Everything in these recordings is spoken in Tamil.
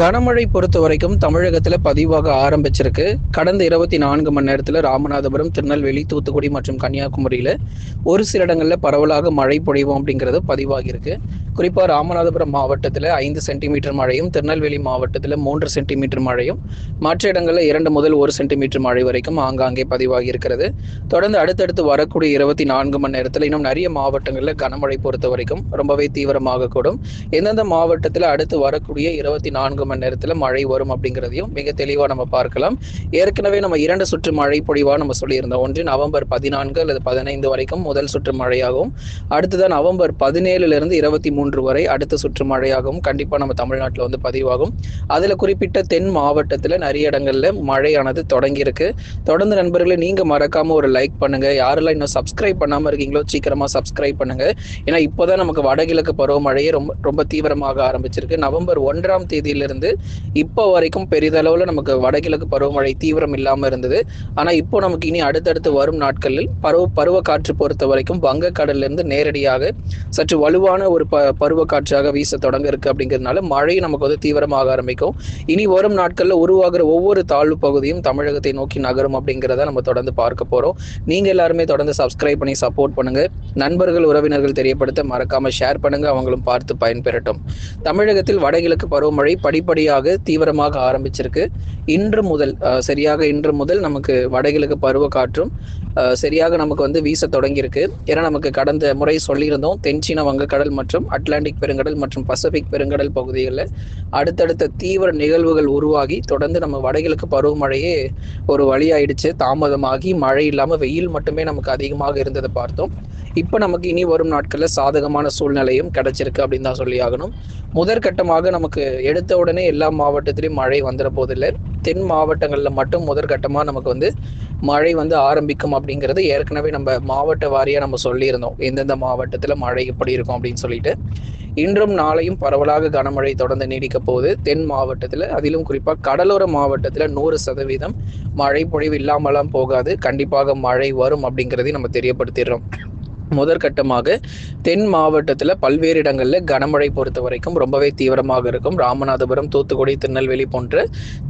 கனமழை பொறுத்த வரைக்கும் தமிழகத்தில் பதிவாக ஆரம்பிச்சிருக்கு. கடந்த இருபத்தி நான்கு மணி நேரத்தில் ராமநாதபுரம் திருநெல்வேலி தூத்துக்குடி மற்றும் கன்னியாகுமரியில் ஒரு சில இடங்களில் பரவலாக மழை பொழிவோம் அப்படிங்கிறது பதிவாகியிருக்கு. குறிப்பாக ராமநாதபுரம் மாவட்டத்தில் ஐந்து சென்டிமீட்டர் மழையும் திருநெல்வேலி மாவட்டத்தில் மூன்று சென்டிமீட்டர் மழையும் மற்ற இடங்களில் இரண்டு முதல் ஒரு சென்டிமீட்டர் மழை வரைக்கும் ஆங்காங்கே பதிவாகி இருக்கிறது தொடர்ந்து அடுத்தடுத்து வரக்கூடிய இருபத்தி நான்கு மணி நேரத்தில் இன்னும் நிறைய மாவட்டங்களில் கனமழை பொறுத்த வரைக்கும் ரொம்பவே தீவிரமாக கூடும். எந்தெந்த மாவட்டத்தில் அடுத்து வரக்கூடிய இருபத்தி நான்கு மணி நேரத்தில் மழை வரும் அப்படிங்கிறதையும் மிக தெளிவாக நம்ம பார்க்கலாம். ஏற்கனவே நம்ம இரண்டு சுற்று மழை பொழிவாக நம்ம சொல்லியிருந்தோம். ஒன்று நவம்பர் பதினான்கு அல்லது பதினைந்து வரைக்கும் முதல் சுற்று மழையாகவும் அடுத்ததான் நவம்பர் பதினேழுலேருந்து இருபத்தி மூன்று வரை அடுத்த சுற்று மழையாகவும் கண்டிப்பாக நம்ம தமிழ்நாட்டில் வந்து பதிவாகும். அதில் குறிப்பிட்ட தென் மாவட்டத்தில் நிறைய இடங்களில் மழையானது தொடங்கியிருக்கு. தொடர்ந்து நண்பர்களே நீங்கள் மறக்காமல் ஒரு லைக் பண்ணுங்கள் யாரெல்லாம் இன்னும் சப்ஸ்கிரைப் பண்ணாமல் இருக்கீங்களோ சீக்கிரமாக சப்ஸ்கிரைப் பண்ணுங்கள் ஏன்னா இப்போதான் நமக்கு வடகிழக்கு பருவமழையே ரொம்ப ரொம்ப தீவிரமாக ஆரம்பிச்சிருக்கு. நவம்பர் ஒன்றாம் தேதியிலிருந்து இருந்து இப்போ வரைக்கும் பெரிதளவில் நமக்கு வடகிழக்கு பருவமழை தீவிரம் இல்லாமல் இருந்தது. ஆனால் இப்போ நமக்கு இனி அடுத்தடுத்து வரும் நாட்களில் பருவ பருவ காற்று பொறுத்த வரைக்கும் வங்கக்கடல்லேருந்து நேரடியாக சற்று வலுவான ஒரு ப பருவ காற்றாக வீச தொடங்க இருக்கு அப்படிங்கிறதுனால மழை நமக்கு வந்து தீவிரமாக ஆரம்பிக்கும். இனி வரும் நாட்களில் உருவாகிற ஒவ்வொரு தாழ்வு பகுதியும் தமிழகத்தை நோக்கி நகரும் அப்படிங்கிறத நம்ம தொடர்ந்து பார்க்க போகிறோம் நீங்கள் எல்லாருமே தொடர்ந்து சப்ஸ்கிரைப் பண்ணி சப்போர்ட் பண்ணுங்க. நண்பர்கள் உறவினர்கள் தெரியப்படுத்த மறக்காம ஷேர் பண்ணுங்க. அவங்களும் பார்த்து பயன்பெறட்டும். தமிழகத்தில் வடகிழக்கு பருவமழை படி படிப்படியாக தீவிரமாக ஆரம்பிச்சிருக்கு. இன்று முதல் சரியாக இன்று முதல் நமக்கு வடகிழக்கு பருவ காற்றும் சரியாக நமக்கு வந்து வீச தொடங்கியிருக்கு. ஏன்னா நமக்கு கடந்த முறை சொல்லியிருந்தோம் தென்சீன வங்கக்கடல் மற்றும் அட்லாண்டிக் பெருங்கடல் மற்றும் பசிபிக் பெருங்கடல் பகுதிகளில் அடுத்தடுத்த தீவிர நிகழ்வுகள் உருவாகி தொடர்ந்து நம்ம வடகிழக்கு பருவமழையே ஒரு வழியாயிடுச்சு. தாமதமாகி மழை இல்லாமல் வெயில் மட்டுமே நமக்கு அதிகமாக இருந்ததை பார்த்தோம். இப்போ நமக்கு இனி வரும் நாட்களில் சாதகமான சூழ்நிலையும் கிடைச்சிருக்கு அப்படின்னு தான் சொல்லி ஆகணும். முதற்கட்டமாக நமக்கு எடுத்த உடனே எல்லா மாவட்டத்திலையும் மழை வந்துட போதில்லை. தென் மாவட்டங்களில் மட்டும் முதற்கட்டமாக நமக்கு வந்து மழை வந்து ஆரம்பிக்கும் அப்படிங்கிறது ஏற்கனவே நம்ம மாவட்ட வாரியாக நம்ம சொல்லியிருந்தோம். எந்தெந்த மாவட்டத்தில் மழை எப்படி இருக்கும் அப்படின்னு சொல்லிட்டு. இன்றும் நாளையும் பரவலாக கனமழை தொடர்ந்து நீடிக்க போகுது. தென் மாவட்டத்தில் அதிலும் குறிப்பாக கடலோர மாவட்டத்தில் நூறு சதவீதம் மழை பொழிவு இல்லாமலாம் போகாது. கண்டிப்பாக மழை வரும் அப்படிங்கிறதையும் நம்ம தெரியப்படுத்திடுறோம். முதற்கட்டமாக தென் மாவட்டத்தில் பல்வேறு இடங்களில் கனமழை பொறுத்த வரைக்கும் ரொம்பவே தீவிரமாக இருக்கும். ராமநாதபுரம் தூத்துக்குடி திருநெல்வேலி போன்ற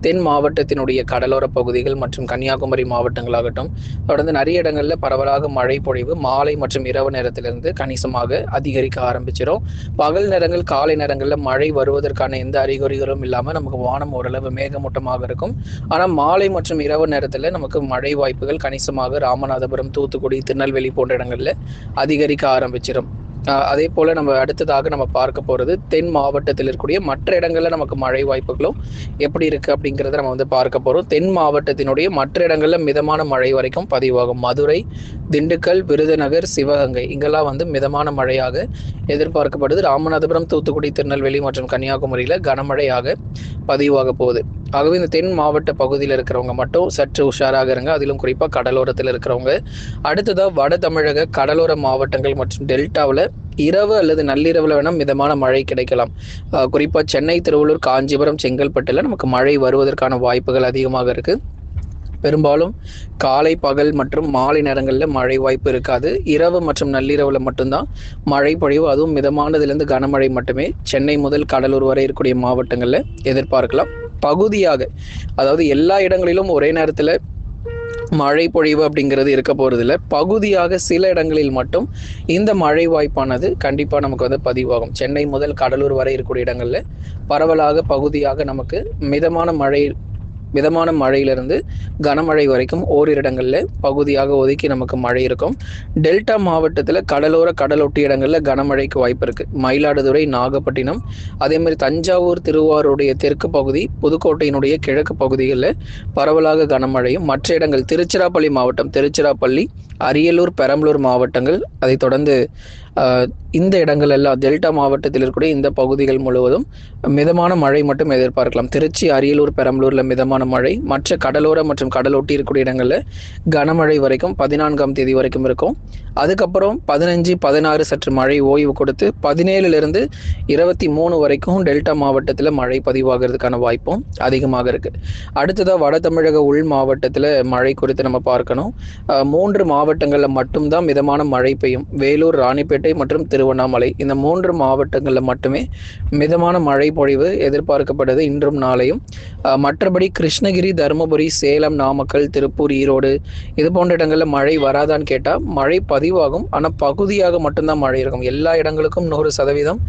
தென் மாவட்டத்தினுடைய கடலோர பகுதிகள் மற்றும் கன்னியாகுமரி மாவட்டங்களாகட்டும் தொடர்ந்து நிறைய இடங்களில் பரவலாக மழை பொழிவு மாலை மற்றும் இரவு நேரத்திலிருந்து கணிசமாக அதிகரிக்க ஆரம்பிச்சிடும் பகல் நேரங்கள் காலை நேரங்களில் மழை வருவதற்கான எந்த அறிகுறிகளும் இல்லாமல் நமக்கு வானம் ஓரளவு மேகமூட்டமாக இருக்கும். ஆனால் மாலை மற்றும் இரவு நேரத்தில் நமக்கு மழை வாய்ப்புகள் கணிசமாக ராமநாதபுரம் தூத்துக்குடி திருநெல்வேலி போன்ற இடங்களில் அதிகரிக்க ஆரம்பிச்சிடும் அதே போல நம்ம அடுத்ததாக நம்ம பார்க்க போறது தென் மாவட்டத்தில் இருக்கக்கூடிய மற்ற இடங்கள்ல நமக்கு மழை வாய்ப்புகளும் எப்படி இருக்கு அப்படிங்கிறத நம்ம வந்து பார்க்க போறோம். தென் மாவட்டத்தினுடைய மற்ற இடங்கள்ல மிதமான மழை வரைக்கும் பதிவாகும். மதுரை திண்டுக்கல் விருதுநகர் சிவகங்கை இங்கெல்லாம் வந்து மிதமான மழையாக எதிர்பார்க்கப்படுது. ராமநாதபுரம் தூத்துக்குடி திருநெல்வேலி மற்றும் கன்னியாகுமரியில கனமழையாக பதிவாக போகுது. ஆகவே இந்த தென் மாவட்ட பகுதியில் இருக்கிறவங்க மட்டும் சற்று உஷாராக இருங்க. அதிலும் குறிப்பாக கடலோரத்தில் இருக்கிறவங்க. அடுத்ததாக வட தமிழக கடலோர மாவட்டங்கள் மற்றும் டெல்டாவில் இரவு அல்லது நள்ளிரவில் வேணால் மிதமான மழை கிடைக்கலாம். குறிப்பாக சென்னை திருவள்ளூர் காஞ்சிபுரம் செங்கல்பட்டில் நமக்கு மழை வருவதற்கான வாய்ப்புகள் அதிகமாக இருக்குது பெரும்பாலும் காலை பகல் மற்றும் மாலை நேரங்களில் மழை வாய்ப்பு இருக்காது. இரவு மற்றும் நள்ளிரவில் மட்டும்தான் மழை பொழிவு அதுவும் மிதமானதுலேருந்து கனமழை மட்டுமே. சென்னை முதல் கடலூர் வரை இருக்கக்கூடிய மாவட்டங்களில் எதிர்பார்க்கலாம். பகுதியாக அதாவது எல்லா இடங்களிலும் ஒரே நேரத்தில் மழை பொழிவு அப்படிங்கிறது இருக்க போறதில்ல. பகுதியாக சில இடங்களில் மட்டும் இந்த மழை வாய்ப்பானது கண்டிப்பாக நமக்கு வந்து பதிவாகும். சென்னை முதல் கடலூர் வரை இருக்கக்கூடிய இடங்கள்ல பரவலாக பகுதியாக நமக்கு மிதமான மழை மிதமான மழையிலிருந்து கனமழை வரைக்கும் ஓரிரு இடங்களில் பகுதியாக ஒதுக்கி நமக்கு மழை இருக்கும். டெல்டா மாவட்டத்தில் கடலோர கடலொட்டி இடங்களில் கனமழைக்கு வாய்ப்பு இருக்கு. மயிலாடுதுறை நாகப்பட்டினம் அதே மாதிரி தஞ்சாவூர் திருவாரூருடைய தெற்கு பகுதி புதுக்கோட்டையினுடைய கிழக்கு பகுதிகளில் பரவலாக கனமழையும் மற்ற இடங்கள் திருச்சிராப்பள்ளி மாவட்டம் திருச்சிராப்பள்ளி அரியலூர் பெரம்பலூர் மாவட்டங்கள் அதைத் தொடர்ந்து இந்த இடங்கள் எல்லாம் டெல்டா மாவட்டத்தில் இருக்கக்கூடிய இந்த பகுதிகள் முழுவதும் மிதமான மழை மட்டும் எதிர்பார்க்கலாம். திருச்சி அரியலூர் பெரம்பலூர்ல மிதமான மழை மற்ற கடலோர மற்றும் கடலொட்டி இருக்கக்கூடிய இடங்களில் கனமழை வரைக்கும் பதினான்காம் தேதி வரைக்கும் இருக்கும். அதுக்கப்புறம் பதினஞ்சு பதினாறு சற்று மழை ஓய்வு கொடுத்து பதினேழுலேருந்து இருபத்தி மூணு வரைக்கும் டெல்டா மாவட்டத்தில் மழை பதிவாகிறதுக்கான வாய்ப்பும் அதிகமாக இருக்குது அடுத்ததாக வட தமிழக உள் மாவட்டத்தில் மழை குறித்து நம்ம பார்க்கணும். மூன்று மாவட்டங்களில் மட்டும்தான் மிதமான மழை பெய்யும். வேலூர் ராணிப்பேட்டை ராணிப்பேட்டை மற்றும் திருவண்ணாமலை. இந்த மூன்று மாவட்டங்களில் மட்டுமே மிதமான மழை பொழிவு எதிர்பார்க்கப்படுது இன்றும் நாளையும். மற்றபடி கிருஷ்ணகிரி தருமபுரி சேலம் நாமக்கல் திருப்பூர் ஈரோடு இது போன்ற இடங்களில் மழை வராதான்னு கேட்டால் மழை பதிவாகும். ஆனால் பகுதியாக மட்டும்தான் மழை இருக்கும். எல்லா இடங்களுக்கும் நூறு சதவீதம்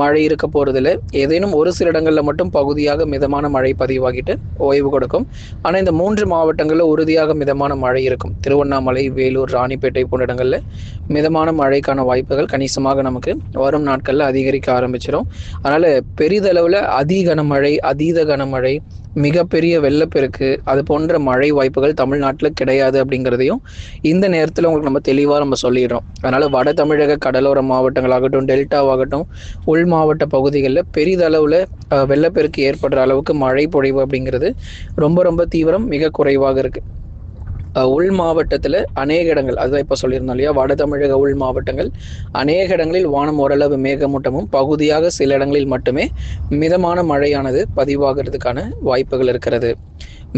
மழை இருக்க போகிறதில்ல ஏதேனும் ஒரு சில இடங்களில் மட்டும் பகுதியாக மிதமான மழை பதிவாகிட்டு ஓய்வு கொடுக்கும். ஆனால் இந்த மூன்று மாவட்டங்களில் உறுதியாக மிதமான மழை இருக்கும். திருவண்ணாமலை வேலூர் ராணிப்பேட்டை போன்ற இடங்களில் மிதமான மழைக்கான வாய்ப்புகள் கணிசமாக நமக்கு வரும் நாட்களில் அதிகரிக்க ஆரம்பிச்சிடும் அதனால் பெரிதளவில் அதி கனமழை அதீத கனமழை மிகப்பெரிய வெள்ளப்பெருக்கு அது போன்ற மழை வாய்ப்புகள் தமிழ்நாட்டில் கிடையாது அப்படிங்கிறதையும் இந்த நேரத்தில் உங்களுக்கு நம்ம தெளிவாக நம்ம சொல்லிடுறோம். அதனால் வட தமிழக கடலோர மாவட்டங்களாகட்டும் டெல்டாவாகட்டும் உள் மாவட்ட பகுதிகளில் பெரிதளவில் வெள்ளப்பெருக்கு ஏற்படுற அளவுக்கு மழை பொழிவு அப்படிங்கிறது ரொம்ப ரொம்ப தீவிரம் மிக குறைவாக இருக்குது உள் மாவட்டத்தில் அநேக இடங்கள் அதுதான் இப்போ சொல்லியிருந்தோம் இல்லையா? வட தமிழக உள் மாவட்டங்கள் அநேக இடங்களில் வானம் ஓரளவு மேகமூட்டமும் பகுதியாக சில இடங்களில் மட்டுமே மிதமான மழையானது பதிவாகிறதுக்கான வாய்ப்புகள் இருக்கிறது.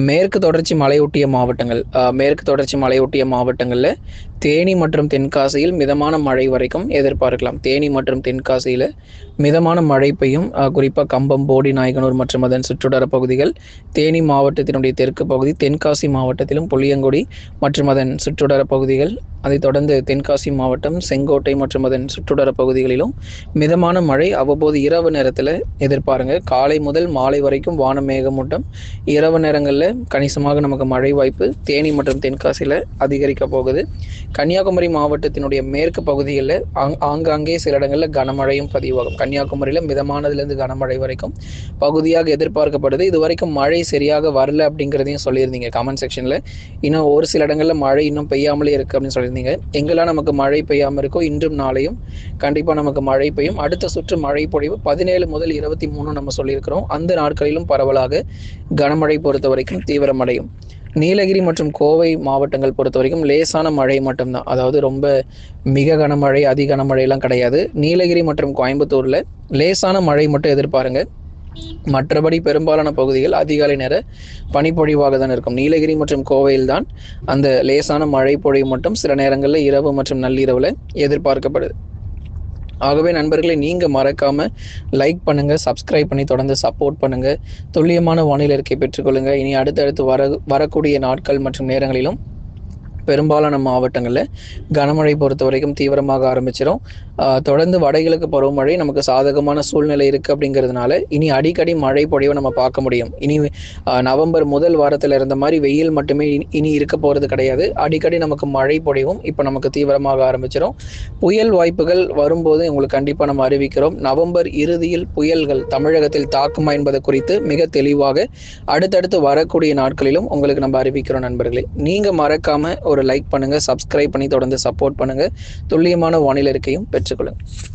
மேற்கு தொடர்ச்சி மலையொட்டிய மாவட்டங்கள் மேற்கு தொடர்ச்சி மலையொட்டிய மாவட்டங்களில் தேனி மற்றும் தென்காசியில் மிதமான மழை வரைக்கும் எதிர்பார்க்கலாம். தேனி மற்றும் தென்காசியில் மிதமான மழை பெய்யும். குறிப்பாக கம்பம் போடி நாயகனூர் மற்றும் அதன் சுற்றுடர பகுதிகள் தேனி மாவட்டத்தினுடைய தெற்கு பகுதி தென்காசி மாவட்டத்திலும் புளியங்குடி மற்றும் அதன் சுற்றுடர பகுதிகள் அதைத் தொடர்ந்து தென்காசி மாவட்டம் செங்கோட்டை மற்றும் அதன் சுற்றுடர பகுதிகளிலும் மிதமான மழை அவ்வப்போது இரவு நேரத்தில் எதிர்பாருங்க. காலை முதல் மாலை வரைக்கும் வான மேகமூட்டம் இரவு நேரங்களில் கணிசமாக நமக்கு மழை வாய்ப்பு தேனி மற்றும் தென்காசியில் அதிகரிக்க போகுது. கன்னியாகுமரி மாவட்டத்தினுடைய மேற்கு பகுதிகளில் ஆங் ஆங்காங்கே சில இடங்களில் கனமழையும் பதிவாகும். கன்னியாகுமரியில் மிதமானதுலேருந்து கனமழை வரைக்கும் பகுதியாக எதிர்பார்க்கப்படுது. இது வரைக்கும் மழை சரியாக வரல அப்படிங்கிறதையும் சொல்லியிருந்தீங்க. கமெண்ட் செக்ஷனில் இன்னும் ஒரு சில இடங்களில் மழை இன்னும் பெய்யாமலே இருக்குது அப்படின்னு சொல்லியிருந்தீங்க. எங்கெல்லாம் நமக்கு மழை பெய்யாமல் இருக்கோ இன்றும் நாளையும் கண்டிப்பாக நமக்கு மழை பெய்யும். அடுத்த சுற்று மழை பொழிவு பதினேழு முதல் இருபத்தி மூணு நம்ம சொல்லியிருக்கிறோம். அந்த நாட்களிலும் பரவலாக கனமழை பொறுத்த வரைக்கும் தீவிரமடையும். நீலகிரி மற்றும் கோவை மாவட்டங்கள் பொறுத்த வரைக்கும் லேசான மழை மட்டும்தான். அதாவது ரொம்ப மிக கனமழை அதி கனமழையெல்லாம் கிடையாது. நீலகிரி மற்றும் கோயம்புத்தூரில் லேசான மழை மட்டும் எதிர்பாருங்க. மற்றபடி பெரும்பாலான பகுதிகள் அதிகாலை நேர பனிப்பொழிவாக தான் இருக்கும். நீலகிரி மற்றும் கோவையில் தான் அந்த லேசான மழை பொழிவு மட்டும் சில நேரங்களில் இரவு மற்றும் நள்ளிரவில் எதிர்பார்க்கப்படுது. ஆகவே நண்பர்களை நீங்கள் மறக்காமல் லைக் பண்ணுங்கள் சப்ஸ்கிரைப் பண்ணி தொடர்ந்து சப்போர்ட் பண்ணுங்கள் துல்லியமான வானிலை இருக்கை பெற்றுக்கொள்ளுங்கள் இனி அடுத்தடுத்து வர வரக்கூடிய நாட்கள் மற்றும் நேரங்களிலும் பெரும்பாலான மாவட்டங்களில் கனமழை பொறுத்த வரைக்கும் தீவிரமாக ஆரம்பிச்சிடும் தொடர்ந்து வடகிழக்கு பருவமழை நமக்கு சாதகமான சூழ்நிலை இருக்குது அப்படிங்கிறதுனால இனி அடிக்கடி மழை பொழிவை நம்ம பார்க்க முடியும். இனி நவம்பர் முதல் வாரத்தில் இருந்த மாதிரி வெயில் மட்டுமே இனி இருக்க போகிறது கிடையாது. அடிக்கடி நமக்கு மழை பொழிவும் இப்போ நமக்கு தீவிரமாக ஆரம்பிச்சிடும் புயல் வாய்ப்புகள் வரும்போது உங்களுக்கு கண்டிப்பாக நம்ம அறிவிக்கிறோம். நவம்பர் இறுதியில் புயல்கள் தமிழகத்தில் தாக்குமா என்பது குறித்து மிக தெளிவாக அடுத்தடுத்து வரக்கூடிய நாட்களிலும் உங்களுக்கு நம்ம அறிவிக்கிறோம் நண்பர்களே. நீங்கள் மறக்காமல் ஒரு ஒரு லைக் பண்ணுங்கள் சப்ஸ்கிரைப் பண்ணி தொடர்ந்து சப்போர்ட் பண்ணுங்கள் துல்லியமான வானிலை இருக்கையும் பெற்றுக்கொள்ளுங்கள்